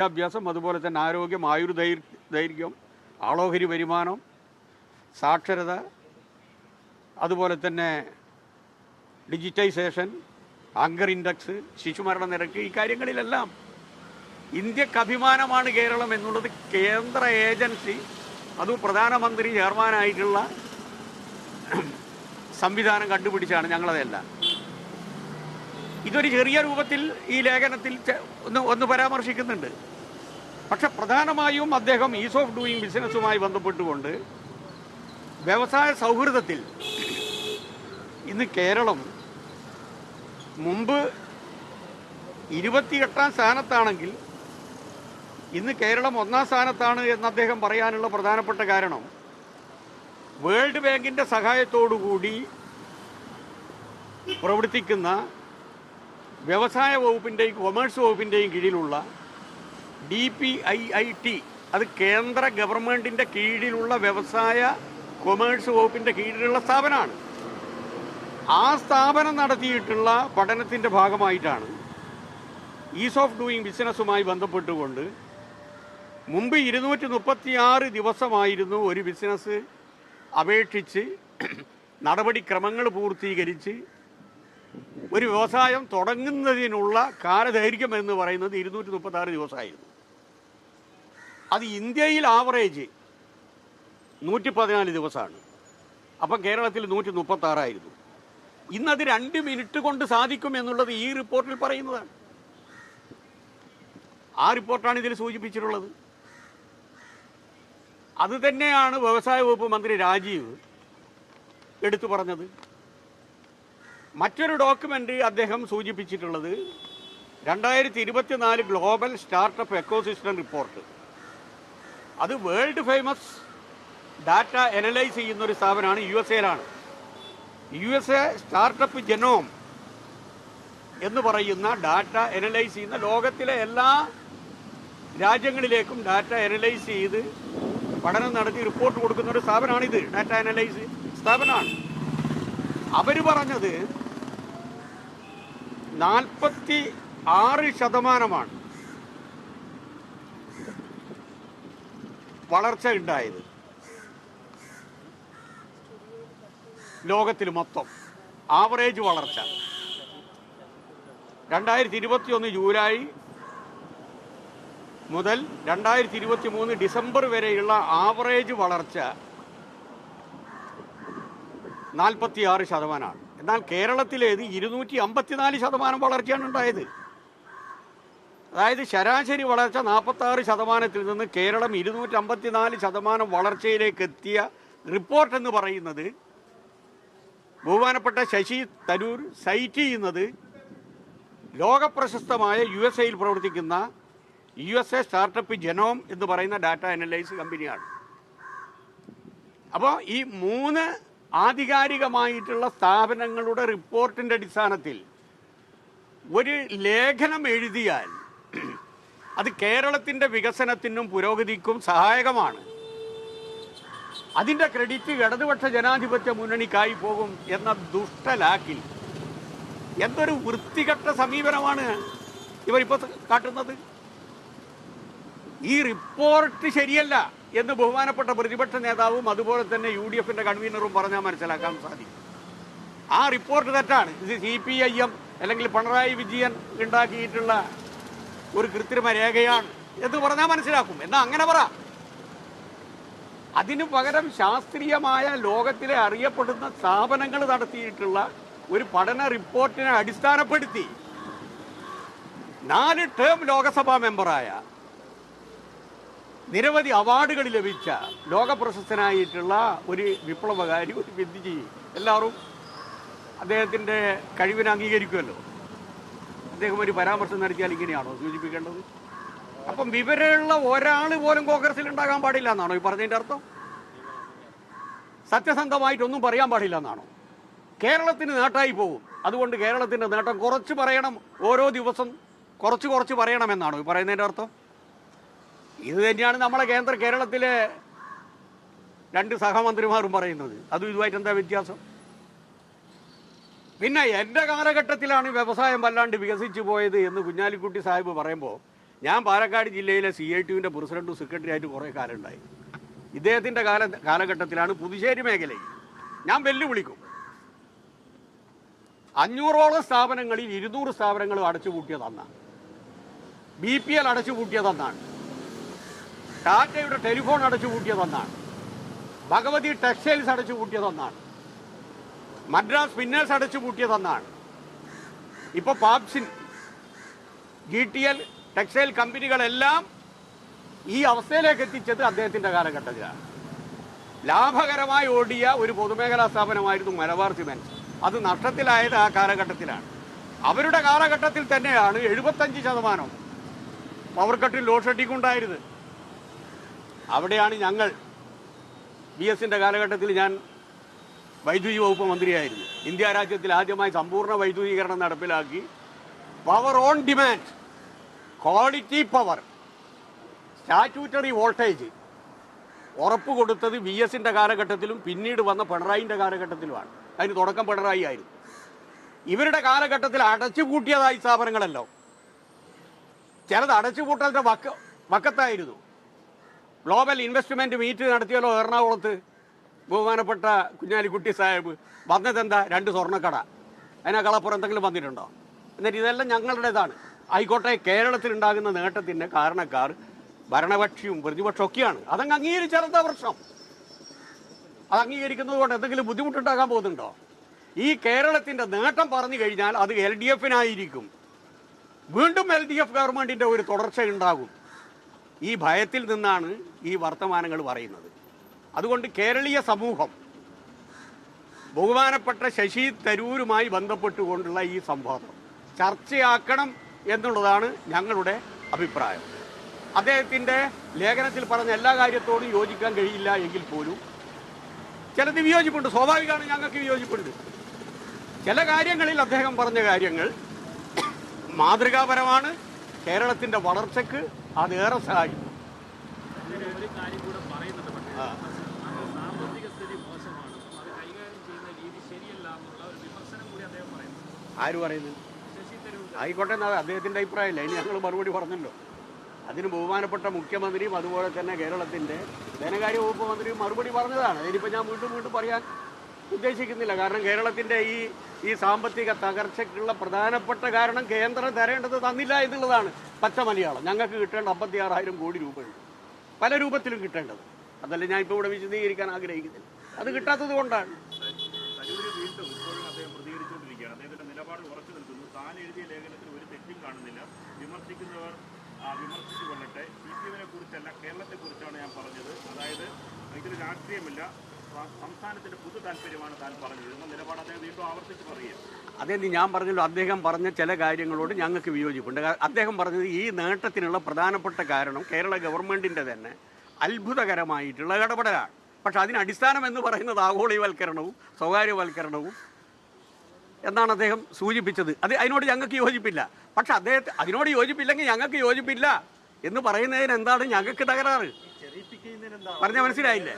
വിദ്യാഭ്യാസം അതുപോലെ തന്നെ ആരോഗ്യം ആയുർദൈർ ദൈർഘ്യം ആളോഹരി വരുമാനം സാക്ഷരത അതുപോലെ തന്നെ ഡിജിറ്റൈസേഷൻ അങ്കർ ഇൻഡെക്സ് ശിശുമരണ നിരക്ക് ഈ കാര്യങ്ങളിലെല്ലാം ഇന്ത്യയ്ക്ക് അഭിമാനമാണ് കേരളം എന്നുള്ളത് കേന്ദ്ര ഏജൻസി അതും പ്രധാനമന്ത്രി ചെയർമാനായിട്ടുള്ള സംവിധാനം കണ്ടുപിടിച്ചാണ് ഞങ്ങളതെല്ലാം. ഇതൊരു ചെറിയ രൂപത്തിൽ ഈ ലേഖനത്തിൽ ഒന്ന് ഒന്ന് പരാമർശിക്കുന്നുണ്ട്. പക്ഷെ പ്രധാനമായും അദ്ദേഹം ഈസ് ഓഫ് ഡൂയിങ് ബിസിനസ്സുമായി ബന്ധപ്പെട്ടുകൊണ്ട് വ്യവസായ സൗഹൃദത്തിൽ ഇന്ന് കേരളം മുമ്പ് ഇരുപത്തിയെട്ടാം സ്ഥാനത്താണെങ്കിൽ ഇന്ന് കേരളം ഒന്നാം സ്ഥാനത്താണ് എന്ന് അദ്ദേഹം പറയാനുള്ള പ്രധാനപ്പെട്ട കാരണം വേൾഡ് ബാങ്കിന്റെ സഹായത്തോടുകൂടി പ്രവർത്തിക്കുന്ന വ്യവസായ വകുപ്പിന്റെയും കൊമേഴ്സ് വകുപ്പിന്റെയും കീഴിലുള്ള D P I I T അത് കേന്ദ്ര ഗവൺമെന്റിന്റെ കീഴിലുള്ള വ്യവസായ കൊമേഴ്സ് വകുപ്പിന്റെ കീഴിലുള്ള സ്ഥാപനമാണ്. ആ സ്ഥാപനം നടത്തിയിട്ടുള്ള പഠനത്തിന്റെ ഭാഗമായിട്ടാണ് ഈസ് ഓഫ് ഡൂയിങ് ബിസിനസ്സുമായി ബന്ധപ്പെട്ടുകൊണ്ട് മുമ്പ് ഇരുന്നൂറ്റി മുപ്പത്തിയാറ് ദിവസമായിരുന്നു ഒരു ബിസിനസ് അപേക്ഷിച്ച് നടപടിക്രമങ്ങൾ പൂർത്തീകരിച്ച് ഒരു വ്യവസായം തുടങ്ങുന്നതിനുള്ള കാലദൈർഘ്യം എന്ന് പറയുന്നത് ഇരുന്നൂറ്റി മുപ്പത്തി ആറ് ദിവസമായിരുന്നു. അത് ഇന്ത്യയിൽ ആവറേജ് നൂറ്റി പതിനാല് ദിവസമാണ്. അപ്പം കേരളത്തിൽ നൂറ്റി മുപ്പത്തി ആറായിരുന്നു ഇന്നത് രണ്ട് മിനിറ്റ് കൊണ്ട് സാധിക്കും എന്നുള്ളത് ഈ റിപ്പോർട്ടിൽ പറയുന്നതാണ്. ആ റിപ്പോർട്ടാണ് ഇതിൽ സൂചിപ്പിച്ചിട്ടുള്ളത്. അത് തന്നെയാണ് വ്യവസായ വകുപ്പ് മന്ത്രി രാജീവ് എടുത്തു പറഞ്ഞത്. മറ്റൊരു ഡോക്യുമെന്റ് അദ്ദേഹം സൂചിപ്പിച്ചിട്ടുള്ളത്. രണ്ടായിരത്തി ഇരുപത്തിനാല് ഗ്ലോബൽ സ്റ്റാർട്ടപ്പ് എക്കോസിസ്റ്റം റിപ്പോർട്ട് അത് വേൾഡ് ഫേമസ് ഡാറ്റ അനലൈസ് ചെയ്യുന്ന ഒരു സ്ഥാപനമാണ് U S എയിലാണ് U S A startup Genome എന്ന് പറയുന്ന ഡാറ്റ അനലൈസ് ചെയ്യുന്ന ലോകത്തിലെ എല്ലാ രാജ്യങ്ങളിലേക്കും ഡാറ്റ അനലൈസ് ചെയ്ത് പഠനം നടത്തി റിപ്പോർട്ട് കൊടുക്കുന്ന ഒരു സ്ഥാപനമാണിത്. ഡാറ്റ അനലൈസ് സ്ഥാപനമാണ്. അവർ പറഞ്ഞത് നാൽപ്പത്തി ആറ് ശതമാനമാണ്. വളർച്ച ഉണ്ടായത്. ലോകത്തിൽ മൊത്തം ആവറേജ് വളർച്ച. രണ്ടായിരത്തി ഇരുപത്തി ഒന്ന് ജൂലൈ മുതൽ രണ്ടായിരത്തി ഇരുപത്തി മൂന്ന് ഡിസംബർ വരെയുള്ള ആവറേജ് വളർച്ച നാൽപ്പത്തി ആറ് ശതമാനമാണ്. എന്നാൽ കേരളത്തിലേത് ഇരുന്നൂറ്റി അമ്പത്തിനാല് ശതമാനം വളർച്ചയാണ് ഉണ്ടായത്. അതായത് ശരാശരി വളർച്ച നാൽപ്പത്തി ആറ് ശതമാനത്തിൽ നിന്ന് കേരളം ഇരുന്നൂറ്റി അമ്പത്തിനാല് ശതമാനം വളർച്ചയിലേക്ക് എത്തിയ റിപ്പോർട്ട് എന്ന് പറയുന്നത് ബഹുമാനപ്പെട്ട ശശി തരൂർ സൈറ്റ് ചെയ്യുന്നത് ലോകപ്രശസ്തമായ യു എസ് എയിൽ പ്രവർത്തിക്കുന്ന U S A startup Genome എന്ന് പറയുന്ന ഡാറ്റ അനലൈസ് കമ്പനിയാണ്. അപ്പോൾ ഈ മൂന്ന് ആധികാരികമായിട്ടുള്ള സ്ഥാപനങ്ങളുടെ റിപ്പോർട്ടിന്റെ അടിസ്ഥാനത്തിൽ ഒരു ലേഖനം എഴുതിയാൽ അത് കേരളത്തിന്റെ വികസനത്തിനും പുരോഗതിക്കും സഹായകമാണ്. അതിന്റെ ക്രെഡിറ്റ് ഇടതുപക്ഷ ജനാധിപത്യ മുന്നണിക്കായി പോകും എന്ന ദുഷ്ടലാക്കിൽ എന്തൊരു വൃത്തികെട്ട സമീപനമാണ് ഇവരിപ്പോൾ കാട്ടുന്നത്? ഈ റിപ്പോർട്ട് ശരിയല്ല എന്ന് ബഹുമാനപ്പെട്ട പ്രതിപക്ഷ നേതാവും അതുപോലെ തന്നെ യു ഡി എഫിന്റെ കൺവീനറും പറഞ്ഞാൽ മനസ്സിലാക്കാൻ സാധിക്കും. ആ റിപ്പോർട്ട് തെറ്റാണ്. ഇത് സി പി ഐ എം അല്ലെങ്കിൽ പിണറായി വിജയൻ ഉണ്ടാക്കിയിട്ടുള്ള ഒരു കൃത്രിമ രേഖയാണ് എന്ന് പറഞ്ഞാൽ മനസ്സിലാക്കും. എന്നാ അങ്ങനെ പറ. അതിനു പകരം ശാസ്ത്രീയമായ ലോകത്തിലെ അറിയപ്പെടുന്ന സ്ഥാപനങ്ങൾ നടത്തിയിട്ടുള്ള ഒരു പഠന റിപ്പോർട്ടിനെ അടിസ്ഥാനപ്പെടുത്തി നാല് ടേം ലോകസഭാ മെമ്പറായ നിരവധി അവാർഡുകൾ ലഭിച്ച ലോക പ്രശസ്തനായിട്ടുള്ള ഒരു വിപ്ലവകാരി ഒരു വിദ്യജീവി എല്ലാവരും അദ്ദേഹത്തിന്റെ കഴിവിനെ അംഗീകരിക്കുമല്ലോ. അദ്ദേഹം ഒരു പരാമർശം നടത്തിയാൽ ഇങ്ങനെയാണോ സൂചിപ്പിക്കേണ്ടത്? അപ്പം വിവരമുള്ള ഒരാൾ പോലും കോൺഗ്രസിൽ ഉണ്ടാകാൻ പാടില്ല എന്നാണോ? ഈ പറഞ്ഞതിന്റെ അർത്ഥം? സത്യസന്ധമായിട്ടൊന്നും പറയാൻ പാടില്ല എന്നാണോ? കേരളത്തിന് നേട്ടമായി പോകും അതുകൊണ്ട് കേരളത്തിന്റെ നേട്ടം കുറച്ച് പറയണം. ഓരോ ദിവസം കുറച്ച് കുറച്ച് പറയണമെന്നാണോ ഈ പറയുന്നതിന്റെ അർത്ഥം? ഇത് തന്നെയാണ് നമ്മളെ കേന്ദ്ര കേരളത്തിലെ രണ്ട് സഹമന്ത്രിമാരും പറയുന്നത്. അതും ഇതുമായിട്ട് എന്താ വ്യത്യാസം? പിന്നെ എന്റെ കാലഘട്ടത്തിലാണ് വ്യവസായം വല്ലാണ്ട് വികസിച്ചു പോയത് എന്ന് കുഞ്ഞാലിക്കുട്ടി സാഹിബ് പറയുമ്പോൾ ഞാൻ പാലക്കാട് ജില്ലയിലെ സി ഐ ടിയുവിന്റെ പ്രസിഡന്റും സെക്രട്ടറി ആയിട്ട് കുറേ കാലം ഉണ്ടായി ഇദ്ദേഹത്തിന്റെ കാല കാലഘട്ടത്തിലാണ് പുതുശ്ശേരി മേഖലയിൽ ഞാൻ വെല്ലുവിളിക്കും. അഞ്ഞൂറോളം സ്ഥാപനങ്ങളിൽ ഇരുന്നൂറ് സ്ഥാപനങ്ങളും അടച്ചുപൂട്ടിയതെന്നാണ് ബി പി എൽ അടച്ചുപൂട്ടിയതെന്നാണ്. ടാറ്റയുടെ ടെലിഫോൺ അടച്ചുപൂട്ടിയതെന്നാണ്. ഭഗവതി ടെക്സ്റ്റൈൽസ് അടച്ചുപൂട്ടിയതെന്നാണ്. മദ്രാസ് സ്പിന്നേഴ്സ് അടച്ചുപൂട്ടിയതെന്നാണ് ഇപ്പോൾ പാപ്സിൻ ജി ടി എൽ ടെക്സ്റ്റൈൽ കമ്പനികളെല്ലാം ഈ അവസ്ഥയിലേക്ക് എത്തിച്ചത് അദ്ദേഹത്തിന്റെ കാലഘട്ടത്തിലാണ്. ലാഭകരമായി ഓടിയ ഒരു പൊതുമേഖലാ സ്ഥാപനമായിരുന്നു മലബാർ സിമെന്റ്. അത് നഷ്ടത്തിലായത് ആ കാലഘട്ടത്തിലാണ്. അവരുടെ കാലഘട്ടത്തിൽ തന്നെയാണ് എഴുപത്തഞ്ച് ശതമാനം പവർ കട്ടിൽ ലോഡ് ഷെഡിങ് ഉണ്ടായിരുന്നത്. അവിടെയാണ് ഞങ്ങൾ ബി എസിന്റെ കാലഘട്ടത്തിൽ ഞാൻ വൈദ്യുതി വകുപ്പ് മന്ത്രിയായിരുന്നു. ഇന്ത്യ രാജ്യത്തിൽ ആദ്യമായി സമ്പൂർണ വൈദ്യുതീകരണം നടപ്പിലാക്കി. Power on demand quality power statutory voltage ഉറപ്പ് കൊടുത്തത് വി എസിന്റെ കാലഘട്ടത്തിലും പിന്നീട് വന്ന പിണറായിന്റെ കാലഘട്ടത്തിലുമാണ്. അതിന് തുടക്കം പിണറായി ആയിരുന്നു. ഇവരുടെ കാലഘട്ടത്തിൽ അടച്ചുപൂട്ടിയതായി സ്ഥാപനങ്ങളല്ലോ. ചിലത് അടച്ചുപൂട്ടലിന്റെ വക്ക വക്കത്തായിരുന്നു. ഗ്ലോബൽ ഇൻവെസ്റ്റ്മെന്റ് മീറ്റ് നടത്തിയല്ലോ എറണാകുളത്ത്. ബഹുമാനപ്പെട്ട കുഞ്ഞാലിക്കുട്ടി സാഹിബ് വന്നതെന്താ? രണ്ട് സ്വർണക്കട. അതിനേക്കാളപ്പുറം എന്തെങ്കിലും വന്നിട്ടുണ്ടോ? എന്നിട്ട് ഇതെല്ലാം ഞങ്ങളുടേതാണ്. ആയിക്കോട്ടെ കേരളത്തിലുണ്ടാകുന്ന നേട്ടത്തിന്റെ കാരണക്കാർ ഭരണപക്ഷിയും പ്രതിപക്ഷവും ഒക്കെയാണ്. അതങ്ങ് അംഗീകരിച്ചാലെന്താ പ്രശ്നം? അത് അംഗീകരിക്കുന്നത് കൊണ്ട് എന്തെങ്കിലും ബുദ്ധിമുട്ടുണ്ടാകാൻ പോകുന്നുണ്ടോ? ഈ കേരളത്തിന്റെ നേട്ടം പറഞ്ഞു കഴിഞ്ഞാൽ അത് എൽ ഡി എഫിനായിരിക്കും. വീണ്ടും എൽ ഡി എഫ് ഗവൺമെന്റിന്റെ ഒരു തുടർച്ച ഉണ്ടാകും ഈ ഭയത്തിൽ നിന്നാണ് ഈ വർത്തമാനങ്ങൾ പറയുന്നത്. അതുകൊണ്ട് കേരളീയ സമൂഹം ബഹുമാനപ്പെട്ട ശശി തരൂരുമായി ബന്ധപ്പെട്ടുകൊണ്ടുള്ള ഈ സംവാദം ചർച്ചയാക്കണം എന്നുള്ളതാണ് ഞങ്ങളുടെ അഭിപ്രായം. അദ്ദേഹത്തിന്റെ ലേഖനത്തിൽ പറഞ്ഞ എല്ലാ കാര്യത്തോടും യോജിക്കാൻ കഴിയില്ല എങ്കിൽ പോലും ചിലത് വിയോജിപ്പുണ്ട്. സ്വാഭാവികമാണ് ഞങ്ങൾക്ക് വിയോജിപ്പുണ്ട്. ചില കാര്യങ്ങളിൽ അദ്ദേഹം പറഞ്ഞ കാര്യങ്ങൾ മാതൃകാപരമാണ്. കേരളത്തിന്റെ വളർച്ചയ്ക്ക് അതേറെ സഹായിക്കും ഇതിൽ ഒരു കാര്യം കൂടെ പറയുന്നുണ്ട് പക്ഷേ അത് സാമ്പത്തിക സ്ഥിതി മോശമാണ് അത് കൈകാര്യം ചെയ്യുന്ന രീതി ശരിയല്ല എന്നുള്ള ഒരു വിമർശനം കൂടി അദ്ദേഹം പറയുന്നു ആര് പറയുന്നത്? ആയിക്കോട്ടെ എന്നാ അദ്ദേഹത്തിന്റെ അഭിപ്രായമില്ല. ഇനി ഞങ്ങൾ മറുപടി പറഞ്ഞല്ലോ. അതിന് ബഹുമാനപ്പെട്ട മുഖ്യമന്ത്രിയും അതുപോലെ തന്നെ കേരളത്തിന്റെ ധനകാര്യ വകുപ്പ് മന്ത്രിയും മറുപടി പറഞ്ഞതാണ്. അതിനിപ്പോൾ ഞാൻ വീണ്ടും വീണ്ടും പറയാൻ ഉദ്ദേശിക്കുന്നില്ല. കാരണം കേരളത്തിന്റെ ഈ ഈ സാമ്പത്തിക തകർച്ചയ്ക്കുള്ള പ്രധാനപ്പെട്ട കാരണം കേന്ദ്രം തരേണ്ടത് തന്നില്ല എന്നുള്ളതാണ് പച്ച മലയാളം. ഞങ്ങൾക്ക് കിട്ടേണ്ട അമ്പത്തി ആറായിരം കോടി രൂപയുണ്ട് പല രൂപത്തിലും കിട്ടേണ്ടത്. അതല്ല ഞാൻ ഇപ്പോൾ ഇവിടെ വിശദീകരിക്കാൻ ആഗ്രഹിക്കുന്നില്ല. അത് കിട്ടാത്തത് കൊണ്ടാണ്. നിലപാട് ഉറച്ചു നിൽക്കുന്നു. താൻ എഴുതിയ ലേഖനത്തിൽ ഒരു തെറ്റും കാണുന്നില്ല. വിമർശിക്കുന്നവർ വിമർശിച്ചു കൊള്ളട്ടെ. സി പി എമ്മിനെ കുറിച്ചല്ല കേരളത്തെക്കുറിച്ചാണ് ഞാൻ പറഞ്ഞത്. അതായത് ഇതിന് രാഷ്ട്രീയമില്ല. സംസ്ഥാനത്തിന്റെ പൊതു താല്പര്യമാണ് താൻ പറഞ്ഞത്. എന്ന നിലപാട് അദ്ദേഹം വീണ്ടും ആവർത്തിച്ച് പറയുക അതെന്ന് ഞാൻ പറഞ്ഞല്ലോ അദ്ദേഹം പറഞ്ഞ ചില കാര്യങ്ങളോട് ഞങ്ങൾക്ക് വിയോജിപ്പുണ്ട്. അദ്ദേഹം പറഞ്ഞത് ഈ നേട്ടത്തിനുള്ള പ്രധാനപ്പെട്ട കാരണം കേരള ഗവൺമെന്റിന്റെ തന്നെ അത്ഭുതകരമായിട്ടുള്ള ഇടപെടലാണ്. പക്ഷെ അതിന് അടിസ്ഥാനം എന്ന് പറയുന്നത് ആഗോളീവൽക്കരണവും സ്വകാര്യവൽക്കരണവും എന്നാണ് അദ്ദേഹം സൂചിപ്പിച്ചത്. അത് അതിനോട് ഞങ്ങൾക്ക് യോജിപ്പില്ല. പക്ഷെ അദ്ദേഹത്തെ അതിനോട് യോജിപ്പില്ലെങ്കിൽ ഞങ്ങൾക്ക് യോജിപ്പില്ല. എന്ന് പറയുന്നതിന് എന്താണ് ഞങ്ങൾക്ക് തകരാറ്? പറഞ്ഞ മനസ്സിലായില്ലേ?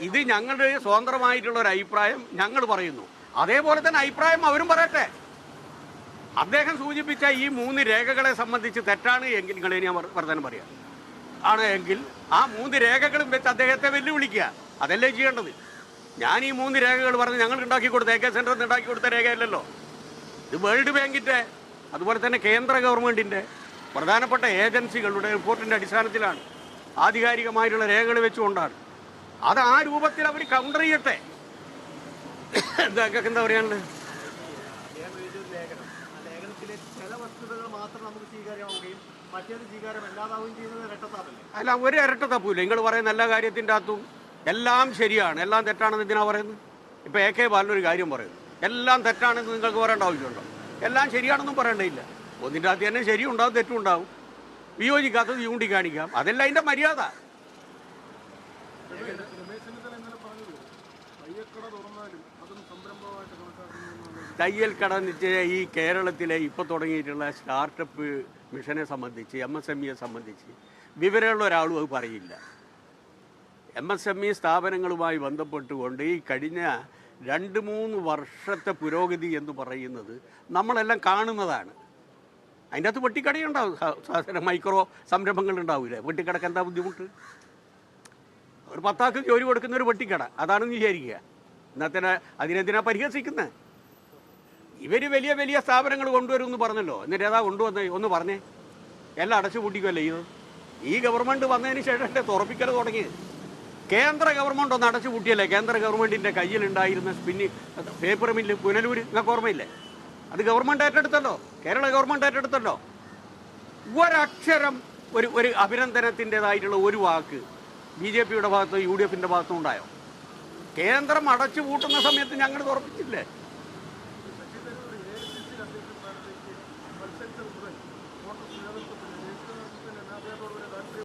ഇത് ഞങ്ങളുടെ സ്വതന്ത്രമായിട്ടുള്ള ഒരു അഭിപ്രായം ഞങ്ങൾ പറയുന്നു. അതേപോലെ തന്നെ അഭിപ്രായം അവരും പറയട്ടെ. അദ്ദേഹം സൂചിപ്പിച്ച ഈ മൂന്ന് രേഖകളെ സംബന്ധിച്ച് തെറ്റാണ് എങ്കിൽ നിങ്ങളെ ഞാൻ വർദ്ധനം പറയാം. ആണ് എങ്കിൽ ആ മൂന്ന് രേഖകളും വെച്ച് അദ്ദേഹത്തെ വെല്ലുവിളിക്കുക. അതല്ലേ ചെയ്യേണ്ടത്? ഞാൻ ഈ മൂന്ന് രേഖകൾ പറഞ്ഞ് ഞങ്ങൾ ഉണ്ടാക്കി കൊടുത്ത എ കെ സെന്ററിൽ ഉണ്ടാക്കി കൊടുത്ത രേഖയല്ലല്ലോ. ഇത് വേൾഡ് ബാങ്കിന്റെ അതുപോലെ തന്നെ കേന്ദ്ര ഗവൺമെന്റിന്റെ പ്രധാനപ്പെട്ട ഏജൻസികളുടെ റിപ്പോർട്ടിന്റെ അടിസ്ഥാനത്തിലാണ് ആധികാരികമായിട്ടുള്ള രേഖകൾ വെച്ചുകൊണ്ടാണ്. അത് ആ രൂപത്തിൽ അവർ കൗണ്ടർ ചെയ്യട്ടെ. എന്താ എന്താ പറയാനുള്ളത്? അല്ല ഒരു ഇരട്ട തപ്പൂല നിങ്ങൾ പറയുന്ന എല്ലാ കാര്യത്തിന്റെ അകത്തും എല്ലാം ശരിയാണ്. എല്ലാം തെറ്റാണെന്ന് എന്തിനാ പറയുന്നത്? ഇപ്പോൾ എ കെ ബാലനൊരു കാര്യം പറയുന്നു. എല്ലാം തെറ്റാണെന്ന് നിങ്ങൾക്ക് പറയേണ്ട ആവശ്യമുണ്ടോ? എല്ലാം ശരിയാണെന്നും പറയേണ്ടയില്ല ഒന്നിന്റെ അകത്ത് തന്നെ ശരിയും ഉണ്ടാവും തെറ്റും ഉണ്ടാവും വിയോജിക്കാത്തത് ചൂണ്ടിക്കാണിക്കാം. അതല്ല അതിന്റെ മര്യാദ. തയ്യൽ കട നിശ്ചയ ഈ കേരളത്തിലെ ഇപ്പോൾ തുടങ്ങിയിട്ടുള്ള സ്റ്റാർട്ടപ്പ് മിഷനെ സംബന്ധിച്ച് എം എസ് എം ഇയെ സംബന്ധിച്ച് വിവരമുള്ള ഒരാളും അത് പറയില്ല. എം എസ് എം ഇ സ്ഥാപനങ്ങളുമായി ബന്ധപ്പെട്ടുകൊണ്ട് ഈ കഴിഞ്ഞ രണ്ട് മൂന്ന് വർഷത്തെ പുരോഗതി എന്ന് പറയുന്നത് നമ്മളെല്ലാം കാണുന്നതാണ്. അതിന്റെ അകത്ത് വെട്ടിക്കടയുണ്ടാവും മൈക്രോ സംരംഭങ്ങൾ ഉണ്ടാവില്ലേ വെട്ടിക്കടക്ക് എന്താ ബുദ്ധിമുട്ട്? ഒരു പത്താക്ക് ജോലി കൊടുക്കുന്ന ഒരു വെട്ടിക്കട. അതാണെന്ന് വിചാരിക്കുക. ഇന്നത്തെ അതിനെന്തിനാ പരിഹസിക്കുന്നത് ഇവർ വലിയ വലിയ സ്ഥാപനങ്ങൾ കൊണ്ടുവരും എന്ന് പറഞ്ഞല്ലോ. എന്നിട്ട് ഏതാ കൊണ്ടുവന്നേ? ഒന്ന് പറഞ്ഞേ. എല്ലാം അടച്ചു പൂട്ടിക്കുമല്ലേ ഇത്? ഈ ഗവൺമെന്റ് വന്നതിന് ശേഷം തുറപ്പിക്കൽ തുടങ്ങി കേന്ദ്ര ഗവൺമെന്റ് ഒന്ന് അടച്ചു പൂട്ടിയല്ലേ? കേന്ദ്ര ഗവൺമെന്റിന്റെ കയ്യിലുണ്ടായിരുന്ന സ്പിന്നി പേപ്പർ മില്ല് പുനലൂർ നിങ്ങൾക്ക് ഓർമ്മയില്ലേ? അത് ഗവൺമെന്റ് ഏറ്റെടുത്തല്ലോ. കേരള ഗവൺമെന്റ് ഏറ്റെടുത്തല്ലോ. ഒരക്ഷരം ഒരു ഒരു അഭിനന്ദനത്തിന്റെതായിട്ടുള്ള ഒരു വാക്ക് ബി ജെ പിയുടെ ഭാഗത്തോ യു ഡി എഫിന്റെ ഭാഗത്തോ ഉണ്ടായോ? കേന്ദ്രം അടച്ചു പൂട്ടുന്ന സമയത്ത് ഞങ്ങൾ തുറപ്പിച്ചില്ലേ